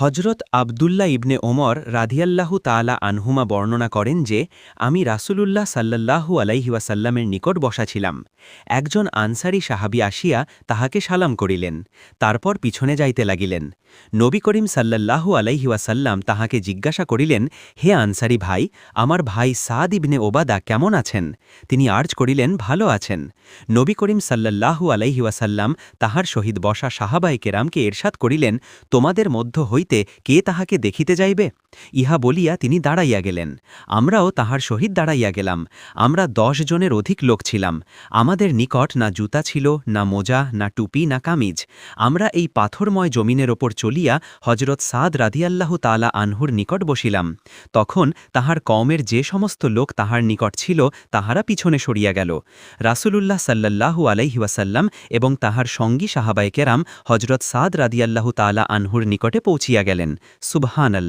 হজরত আবদুল্লাহ ইবনে ওমর রাধিয়াল্লাহু তাআলা আনহুমা বর্ণনা করেন যে, আমি রাসূলুল্লাহ সাল্লাল্লাহু আলাইহি ওয়াসাল্লামের নিকট বসা ছিলাম। একজন আনসারী সাহাবী আসিয়া তাহাকে সালাম করিলেন, তারপর পিছনে যাইতে লাগিলেন। নবী করিম সাল্লাল্লাহু আলাইহি ওয়াসাল্লাম তাহাকে জিজ্ঞাসা করিলেন, হে আনসারী ভাই, আমার ভাই সাদ ইবনে ওবাদা কেমন আছেন? তিনি আর্জ করিলেন, ভালো আছেন। নবী করিম সাল্লাল্লাহু আলাইহি ওয়াসাল্লাম তাহার সহিত বসা সাহাবাই কেরামকে এরশাদ করিলেন, তোমাদের মধ্য হইতে কে তাহাকে দেখিতে যাইবে? ইহা বলিয়া তিনি দাঁড়াইয়া গেলেন। আমরাও তাহার সহিত দাঁড়াইয়া গেলাম। আমরা দশ জনের অধিক লোক ছিলাম। আমাদের নিকট না জুতা ছিল, না মোজা, না টুপি, না কামিজ। আমরা এই পাথরময় জমিনের ওপর চলিয়া হজরত সাদ রাদিয়াল্লাহু তালা আনহুর নিকট বসিলাম। তখন তাহার কমের যে সমস্ত লোক তাহার নিকট ছিল, তাহারা পিছনে সরিয়া গেল। রাসূলুল্লাহ সাল্লাল্লাহু আলাইহি ওয়াসাল্লাম এবং তাহার সঙ্গী সাহাবায়ে কেরাম হজরত সাদ রাদিয়াল্লাহু তালা আনহুর নিকটে পৌঁছিয়া গেলেন। সুবহানাল